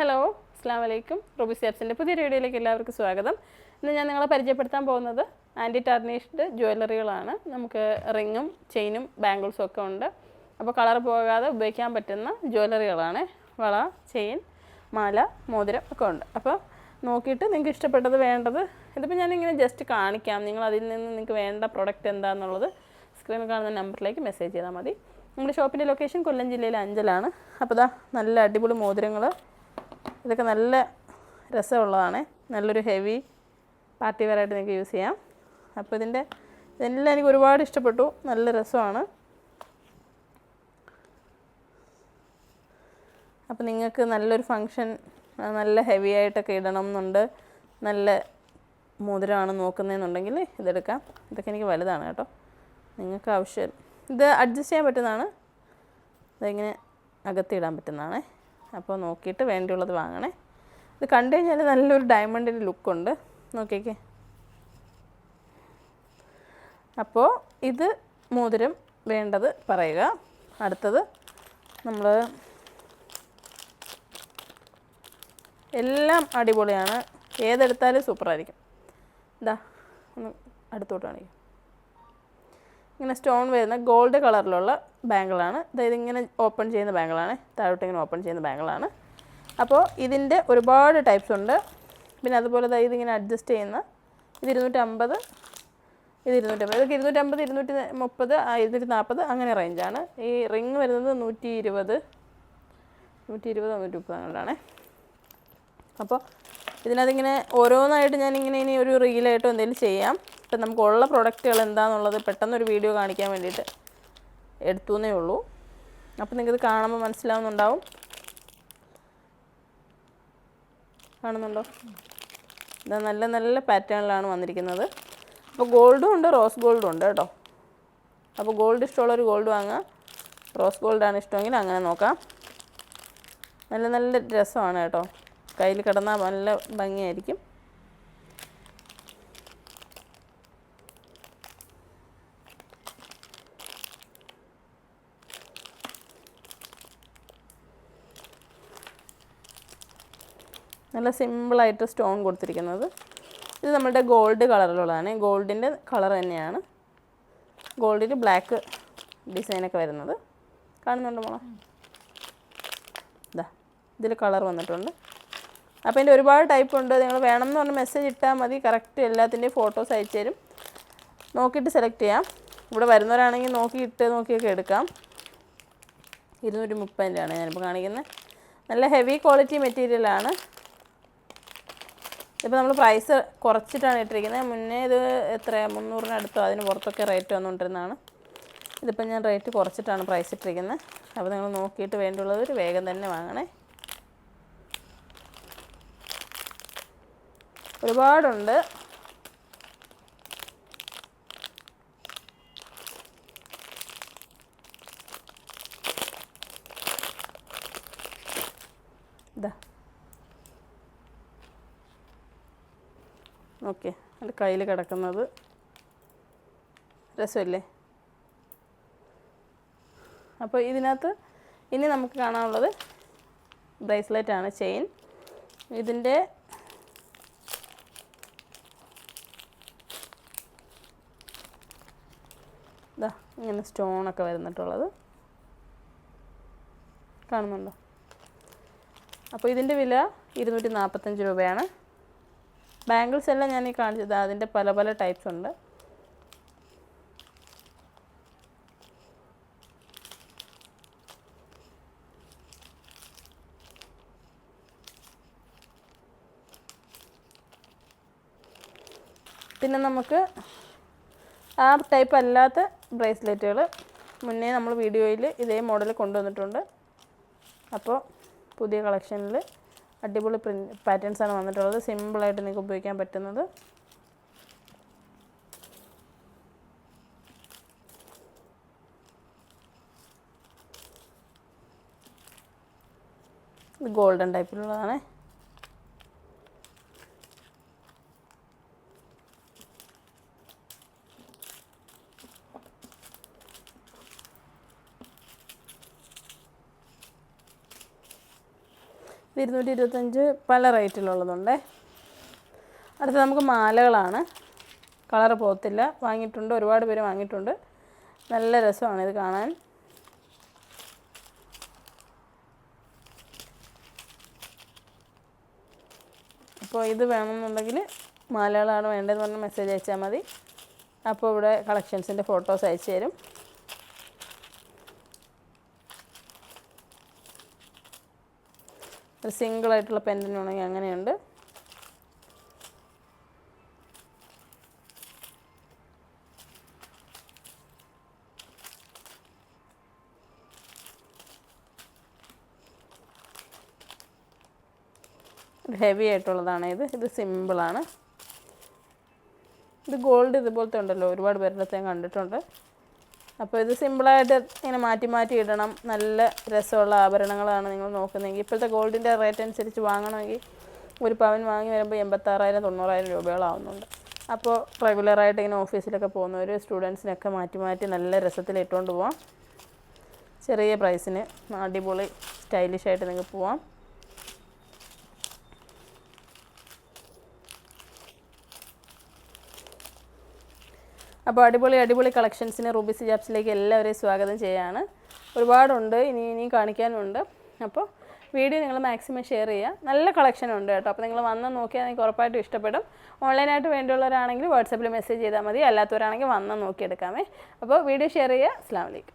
Hello അസ്സാം വലൈക്കും Ruby സ്റ്റാപ്സിന്റെ പുതിയ വീഡിയോയിലേക്ക് എല്ലാവർക്കും സ്വാഗതം. ഇന്ന് ഞാൻ നിങ്ങളെ പരിചയപ്പെടുത്താൻ പോകുന്നത് ആന്റി ടർണിഷ്ഡ് ജ്വല്ലറികളാണ് നമുക്ക് റിങ്ങും ചെയിനും ബാംഗിൾസും ഒക്കെ ഉണ്ട്. അപ്പോൾ കളർ പോകാതെ ഉപയോഗിക്കാൻ പറ്റുന്ന ജ്വല്ലറികളാണ് വള ചെയിൻ മാല മോതിരം ഒക്കെ ഉണ്ട്. അപ്പോൾ നോക്കിയിട്ട് നിങ്ങൾക്ക് ഇഷ്ടപ്പെട്ടത് വേണ്ടത് ഇതിപ്പോൾ ഞാനിങ്ങനെ ജസ്റ്റ് കാണിക്കാം. നിങ്ങൾ അതിൽ നിന്ന് നിങ്ങൾക്ക് വേണ്ട പ്രൊഡക്റ്റ് എന്താണെന്നുള്ളത് സ്ക്രീനിൽ കാണുന്ന നമ്പറിലേക്ക് മെസ്സേജ് ചെയ്താൽ മതി. നമ്മുടെ ഷോപ്പിന്റെ ലൊക്കേഷൻ കൊല്ലം ജില്ലയിലെ അഞ്ചലാണ്. അപ്പോൾ ഇതാ നല്ല അടിപൊളി മോതിരങ്ങൾ ഇതൊക്കെ നല്ല രസമുള്ളതാണ്. നല്ലൊരു ഹെവി പാർട്ടി വെയറായിട്ട് നിങ്ങൾക്ക് യൂസ് ചെയ്യാം. അപ്പോൾ ഇതിന്റെ ഇതെല്ലാം എനിക്ക് ഒരുപാട് ഇഷ്ടപ്പെട്ടു. നല്ല രസമാണ്. അപ്പോൾ നിങ്ങൾക്ക് നല്ലൊരു ഫങ്ഷൻ നല്ല ഹെവി ആയിട്ടൊക്കെ ഇടണം എന്നുണ്ട് നല്ല മോതിരമാണ് നോക്കുന്നതെന്നുണ്ടെങ്കിൽ ഇതെടുക്കാം. ഇതൊക്കെ എനിക്ക് വലുതാണ് കേട്ടോ. നിങ്ങൾക്ക് ആവശ്യം ഇത് അഡ്ജസ്റ്റ് ചെയ്യാൻ പറ്റുന്നതാണ്. ഇതിങ്ങനെ അകത്തിടാൻ പറ്റുന്നതാണ്. അപ്പോൾ നോക്കിയിട്ട് വേണ്ടിയുള്ളത് വാങ്ങണേ. ഇത് കണ്ടു കഴിഞ്ഞാൽ നല്ലൊരു ഡയമണ്ടിന്റെ ലുക്കുണ്ട്. നോക്കിക്കേ. അപ്പോൾ ഇത് മോതിരം വേണ്ടത് പറയുക. അടുത്തത് നമ്മൾ എല്ലാം അടിപൊളിയാണ്. ഏതെടുത്താലും സൂപ്പറായിരിക്കും. ഇതാ ഒന്ന് അടുത്തോട്ട് കാണിക്കും. ഇങ്ങനെ സ്റ്റോൺ വരുന്ന ഗോൾഡ് കളറിലുള്ള ബാങ്കിളാണ്. അതായത് ഇങ്ങനെ ഓപ്പൺ ചെയ്യുന്ന ബാങ്കിളാണ്. താഴോട്ട് ഇങ്ങനെ ഓപ്പൺ ചെയ്യുന്ന ബാങ്കിളാണ്. അപ്പോൾ ഇതിന്റെ ഒരുപാട് ടൈപ്സ് ഉണ്ട്. പിന്നെ അതുപോലെ ദാ ഇങ്ങനെ അഡ്ജസ്റ്റ് ചെയ്യുന്ന ഇത് ഇരുന്നൂറ്റമ്പത് ഇത് ഇരുന്നൂറ്റമ്പത് ഇതൊക്കെ ഇരുന്നൂറ്റമ്പത് ഇരുന്നൂറ്റി മുപ്പത് ഇരുന്നൂറ്റി നാൽപ്പത് അങ്ങനെ റേഞ്ചാണ് ഈ റിങ് വരുന്നത് നൂറ്റി ഇരുപത് നൂറ്റി ഇരുപത് നൂറ്റി മുപ്പത് അങ്ങോട്ടാണ് അപ്പോൾ ഇതിനകത്തിങ്ങനെ ഓരോന്നായിട്ട് ഞാനിങ്ങനെ ഇനി ഒരു റീലായിട്ടോ എന്തെങ്കിലും ചെയ്യാം. ഇപ്പം നമുക്കുള്ള പ്രോഡക്റ്റുകൾ എന്താണെന്നുള്ളത് പെട്ടെന്നൊരു വീഡിയോ കാണിക്കാൻ വേണ്ടിയിട്ട് എടുത്തു എന്നേ ഉള്ളൂ. അപ്പോൾ ഇത് കാണുമ്പോൾ മനസ്സിലാവുന്നുണ്ടാവും. കാണുന്നുണ്ടോ? ഇതാ നല്ല നല്ല പാറ്റേണിലാണ് വന്നിരിക്കുന്നത്. അപ്പോൾ ഗോൾഡും ഉണ്ട് റോസ് ഗോൾഡും ഉണ്ട് കേട്ടോ. അപ്പോൾ ഗോൾഡ് ഇഷ്ടമുള്ളൊരു ഗോൾഡ് വാങ്ങാം റോസ് ഗോൾഡാണ് ഇഷ്ടമെങ്കിൽ അങ്ങനെ നോക്കാം. നല്ല നല്ല രസമാണ് കേട്ടോ. കയ്യിൽ കിടന്നാൽ നല്ല ഭംഗിയായിരിക്കും. നല്ല സിമ്പിളായിട്ട് സ്റ്റോൺ കൊടുത്തിരിക്കുന്നത്. ഇത് നമ്മുടെ ഗോൾഡ് കളറിലുള്ളതാണ്. ഗോൾഡിന്റെ കളർ തന്നെയാണ്. ഗോൾഡിൽ ബ്ലാക്ക് ഡിസൈനൊക്കെ വരുന്നത്. കാണുന്നുണ്ട് മോളെ? ഇതാ ഇതിൽ കളർ വന്നിട്ടുണ്ട്. അപ്പോൾ ഇതിന്റെ ഒരുപാട് ടൈപ്പ് ഉണ്ട്. നിങ്ങൾ വേണമെന്ന് പറഞ്ഞ് മെസ്സേജ് ഇട്ടാൽ മതി. കറക്റ്റ് എല്ലാത്തിന്റെയും ഫോട്ടോസ് അയച്ചു തരും. നോക്കിയിട്ട് സെലക്ട് ചെയ്യാം. ഇവിടെ വരുന്നവരാണെങ്കിൽ നോക്കി ഇട്ട് നോക്കിയൊക്കെ എടുക്കാം. ഇരുന്നൂറ്റി മുപ്പതിന്റെയാണ് ഞാനിപ്പോൾ കാണിക്കുന്നത്. നല്ല ഹെവി ക്വാളിറ്റി മെറ്റീരിയലാണ് ഇപ്പോൾ നമ്മൾ പ്രൈസ് കുറച്ചിട്ടാണ് ഇട്ടിരിക്കുന്നത്. മുന്നേ ഇത് എത്ര മുന്നൂറിനടുത്തോ അതിന് പുറത്തൊക്കെ റേറ്റ് വന്നുകൊണ്ടിരുന്നതാണ്. ഇതിപ്പോൾ ഞാൻ റേറ്റ് കുറച്ചിട്ടാണ് പ്രൈസ് ഇട്ടിരിക്കുന്നത്. അപ്പോൾ നിങ്ങൾ നോക്കിയിട്ട് വേണ്ടിയുള്ളവർ വേഗം തന്നെ വാങ്ങണേ. ഒരുപാടുണ്ട് ഇതാ ഓക്കെ. അത് കയ്യിൽ കിടക്കുന്നത്. രസമല്ലേ? അപ്പോൾ ഇതിനകത്ത് ഇനി നമുക്ക് കാണാനുള്ളത് ബ്രേസ്ലെറ്റ് ആണ് ചെയിൻ. ഇതിന്റെ ഇതാ ഇങ്ങനെ സ്റ്റോണൊക്കെ വരുന്നിട്ടുള്ളത്. കാണുന്നുണ്ടോ? അപ്പോൾ ഇതിന്റെ വില ഇരുന്നൂറ്റി നാൽപ്പത്തഞ്ച് രൂപയാണ്. ബാംഗിൾസ് എല്ലാം ഞാൻ ഈ കാണിച്ചത്. അതിന്റെ പല പല ടൈപ്സ് ഉണ്ട്. പിന്നെ നമുക്ക് ആ ടൈപ്പ് അല്ലാത്ത ബ്രേസ്ലെറ്റുകൾ മുന്നേ നമ്മൾ വീഡിയോയിൽ ഇതേ മോഡൽ കൊണ്ടുവന്നിട്ടുണ്ട്. അപ്പോൾ പുതിയ കളക്ഷനിൽ അടിപൊളി പാറ്റേൺസ് ആണ് വന്നിട്ടുള്ളത്. സിമ്പിളായിട്ട് നിങ്ങൾക്ക് ഉപയോഗിക്കാൻ പറ്റുന്നത്. ഗോൾഡൻ ടൈപ്പിലുള്ളതാണ് ഇരുന്നൂറ്റി ഇരുപത്തഞ്ച് പല റേറ്റിലുള്ളതുണ്ട്. അടുത്ത നമുക്ക് മാലകളാണ്. കളർ പോകത്തില്ല. വാങ്ങിയിട്ടുണ്ട്. ഒരുപാട് പേര് വാങ്ങിയിട്ടുണ്ട്. നല്ല രസമാണ് ഇത് കാണാൻ. അപ്പോൾ ഇത് വേണമെന്നുണ്ടെങ്കിൽ മാലകളാണ് വേണ്ടതെന്ന് പറഞ്ഞ് മെസ്സേജ് അയച്ചാൽ മതി. അപ്പോൾ ഇവിടെ കളക്ഷൻസിന്റെ ഫോട്ടോസ് അയച്ചു തരും. ഒരു സിംഗിൾ ആയിട്ടുള്ള പെൻഡന്റ് വേണമെങ്കിൽ അങ്ങനെയുണ്ട്. ഹെവി ആയിട്ടുള്ളതാണ് ഇത്. ഇത് സിമ്പിളാണ് ഇത് ഗോൾഡ് ഇതുപോലത്തെ ഉണ്ടല്ലോ ഒരുപാട് പേരുടെ ഞാൻ കണ്ടിട്ടുണ്ട്. അപ്പോൾ ഇത് സിമ്പിളായിട്ട് ഇങ്ങനെ മാറ്റി മാറ്റി ഇടണം. നല്ല രസമുള്ള ആഭരണങ്ങളാണ് നിങ്ങൾ നോക്കുന്നതെങ്കിൽ. ഇപ്പോഴത്തെ ഗോൾഡിന്റെ റേറ്റ് അനുസരിച്ച് വാങ്ങണമെങ്കിൽ ഒരു പവൻ വാങ്ങി വരുമ്പോൾ എൺപത്താറായിരം തൊണ്ണൂറായിരം രൂപയോളാവുന്നുണ്ട്. അപ്പോൾ റെഗുലറായിട്ട് ഇങ്ങനെ ഓഫീസിലൊക്കെ പോകുന്നവർ സ്റ്റുഡൻസിനൊക്കെ മാറ്റി മാറ്റി നല്ല രസത്തിൽ ഇട്ടുകൊണ്ട് പോവാം. ചെറിയ പ്രൈസിന് അടിപൊളി സ്റ്റൈലിഷായിട്ട് നിങ്ങൾക്ക് പോവാം. അപ്പോൾ അടിപൊളി അടിപൊളി കളക്ഷൻസിന് റൂബിസ് ജാപ്സിലേക്ക് എല്ലാവരെയും സ്വാഗതം ചെയ്യാണ്. ഒരുപാടുണ്ട് ഇനി ഇനിയും കാണിക്കാനുണ്ട്. അപ്പോൾ വീഡിയോ നിങ്ങൾ മാക്സിമം ഷെയർ ചെയ്യുക. നല്ല കളക്ഷൻ ഉണ്ട് കേട്ടോ. അപ്പോൾ നിങ്ങൾ വന്ന് നോക്കിയാൽ നിങ്ങൾക്ക് ഉറപ്പായിട്ടും ഇഷ്ടപ്പെടും. ഓൺലൈനായിട്ട് വേണ്ടിയുള്ളവരാണെങ്കിൽ വാട്സാപ്പിൽ മെസ്സേജ് ചെയ്താൽ മതി. അല്ലാത്തവരാണെങ്കിൽ വന്ന് നോക്കിയെടുക്കാമേ. അപ്പോൾ വീഡിയോ ഷെയർ ചെയ്യുക. അസ്ലാം വലൈക്കും